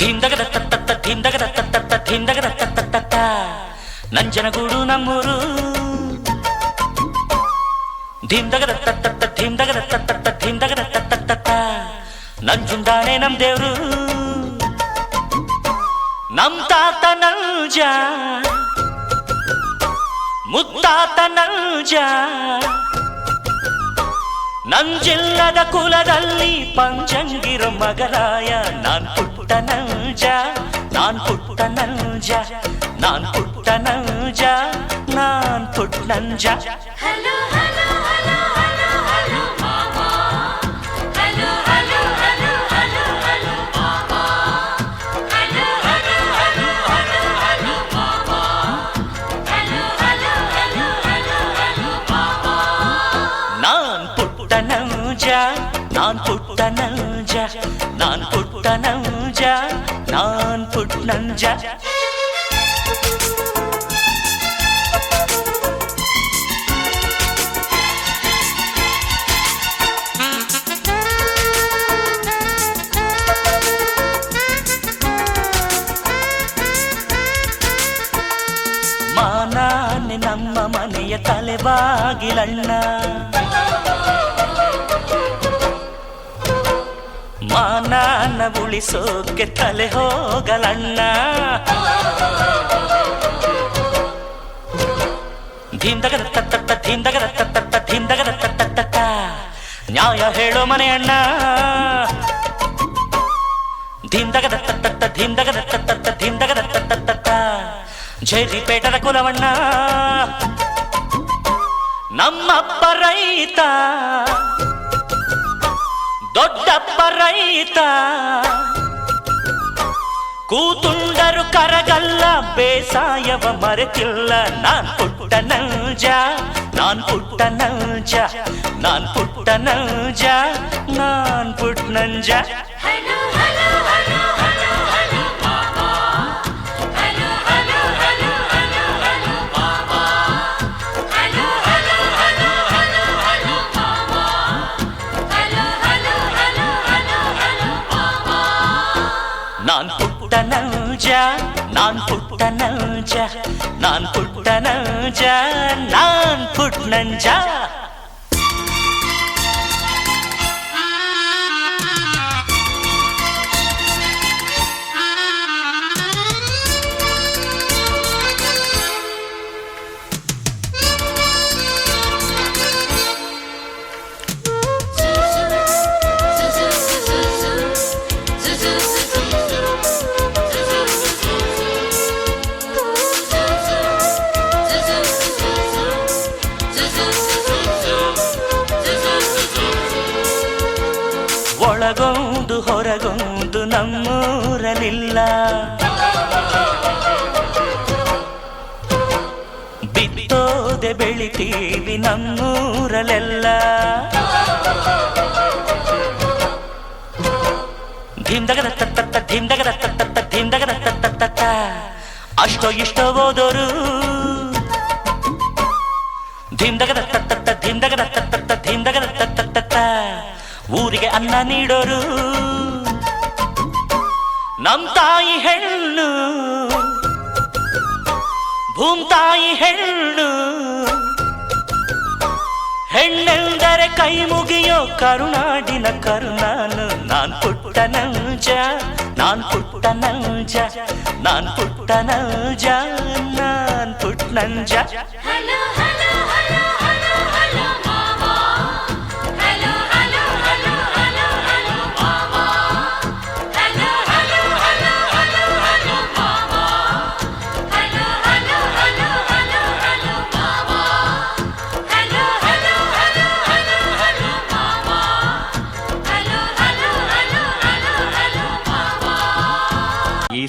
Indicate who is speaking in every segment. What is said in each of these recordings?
Speaker 1: ಧಿಂದಗದ ತತ್ತ ಧಿಂದಗದ ತತ್ತ ಧಿಂದಗದ ತತ್ತ ನಂಜನಗೂಡು ನಮ್ಮೂರು ಧಿಂದಗದ ತತ್ತ ಧಿಂದಗದ ತತ್ತ ಧಿಂದಗದ ತತ್ತ ನಂಜುಂಡಾನೆ ನಮ್ ದೇವ್ರು ನಮ್ ತಾತ ನಂಜ ಮುತ್ತಾತ ನಂಜ ನಂಜಿಲ್ಲದ ಕುಲದಲ್ಲಿ ಪಂಚಂಗಿರ ಮಗರಾಯ ನಾನ್ ಪುಟ್ಟ ನಂಜ ನಾನ್ ಪುಟ್ಟ ನಂಜ ನಾನ್ ಪುಟ್ಟ ನಂಜ ನಾನ್ ಪುಟ್ಟ ನಂಜ
Speaker 2: Hello, hello, hello, hello, hello, mama. Hello, hello, hello, hello, hello, mama. Hello, hello, hello, hello, hello, mama. Hello, hello, hello, hello, hello, mama.
Speaker 1: ನಾನ್ ಪುಟ್ಟ ನಂಜ ನಾನ್ ಪುಟ್ಟ ನಂಜ ನಾನ್ ಪುಟ್ಟ ನಂಜ ನಾನ್ ಪುಟ್ಟ ನಂಜ ಮಾನಾನೆ ನಮ್ಮ ಮನೆಯ ತಲೆಬಾಗಿಲಣ್ಣ ಮಾನಾನ ಉಳಿಸೋಕೆ ತಲೆ ಹೋಗಲಣ್ಣ. ಧಿಂದಗದ ತತ್ತ ಧಿಂದಗದ ತತ್ತ ಧಿಂದಗದ ತತ್ತತ್ತ ನ್ಯಾಯ ಹೇಳೋ ಮನೆ ಅಣ್ಣ ಧಿಂದಗದ ತತ್ತ ಧಿಂದಗದ ತತ್ತ ಧಿಂದಗದ ತತ್ತ ಜೈರಿಪೇಟದ ಕುಲವಣ್ಣ. ನಮ್ಮಪ್ಪ ರೈತ. ದೊಡ್ಡಪ್ಪ ರೈತ ಕೂತುಂಡರು ಕರಗಲ್ಲ ಬೇಸಾಯವ ಮರೆತಿಲ್ಲ ನಾನ್ ಪುಟ್ಟ ನಂಜ ನಾನ್ ಪುಟ್ಟ ನಂಜ ನಾನ್ ಪುಟ್ಟ ನಂಜ ನಾನ್ ಪುಟ್ಟ ನಂಜ நான் புட்ட நஞ்சா நான் புட்ட நஞ்சா நான் புட்ட நஞ்சா நான் புட் நஞ்சா ಹೊರಗೊಂದು ನಮ್ಮೂರಲಿಲ್ಲ. ಬಿತ್ತೋದೆ ಬೆಳಿತೀವಿ ನಮ್ಮೂರಲೆಲ್ಲ. ಧಿಂದಗದ ತತ್ತ ಧಿಂದಗದ ತತ್ತ ಧಿಂದಗದ ತತ್ತ ಅಷ್ಟೋ ಇಷ್ಟೋ ಓದೋರು ಧಿಂದಗದ ತತ್ತ ಧಿಂದಗದ ತತ್ತ ಧಿಂದಗದ ತತ್ತ ಊರಿಗೆ ಅನ್ನ ನೀಡೋರು. ನಮ್ ತಾಯಿ ಹೆಣ್ಣು. ಭೂಮ್ ತಾಯಿ ಹೆಣ್ಣು. ಹೆಣ್ಣೆಂದರೆ ಕೈ ಮುಗಿಯೋ ಕರುನಾಡಿನ ಕರುನಾನು ನಾನ್ ಪುಟ್ಟ ನಂಜ, ನಾನ್ ಪುಟ್ಟ ನಂಜ, ನಾನ್ ಪುಟ್ಟ ನಂಜ, ನಾನ್ ಪುಟ್ಟ ನಂಜ.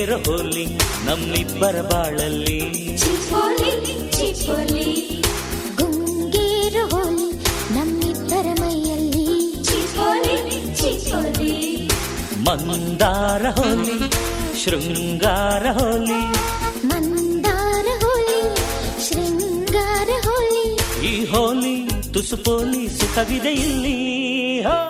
Speaker 1: ರಂಗೇರ ಹೋಲಿ ನಮ್ಮಿಬ್ಬರ ಬಾಳಲ್ಲಿ.
Speaker 2: ಚಿಪೋಲಿ ಚಿಪೋಲಿ
Speaker 3: ಗುಂಗೇರು ಹೋಲಿ ನಮ್ಮಿಬ್ಬರ ಮೈಯಲ್ಲಿ.
Speaker 2: ಚಿಪೋಲಿ ಚಿಪೋಲಿ
Speaker 1: ಮಂದಾರ ಹೋಲಿ ಶೃಂಗಾರ ಹೋಲಿ.
Speaker 3: ಮಂದಾರ ಹೋಲಿ ಶೃಂಗಾರ ಹೋಲಿ.
Speaker 1: ಈ ಹೋಲಿ ತುಸು ಪೋಲಿ ಸುಖವಿದೆ ಇಲ್ಲಿ. ಹೋ!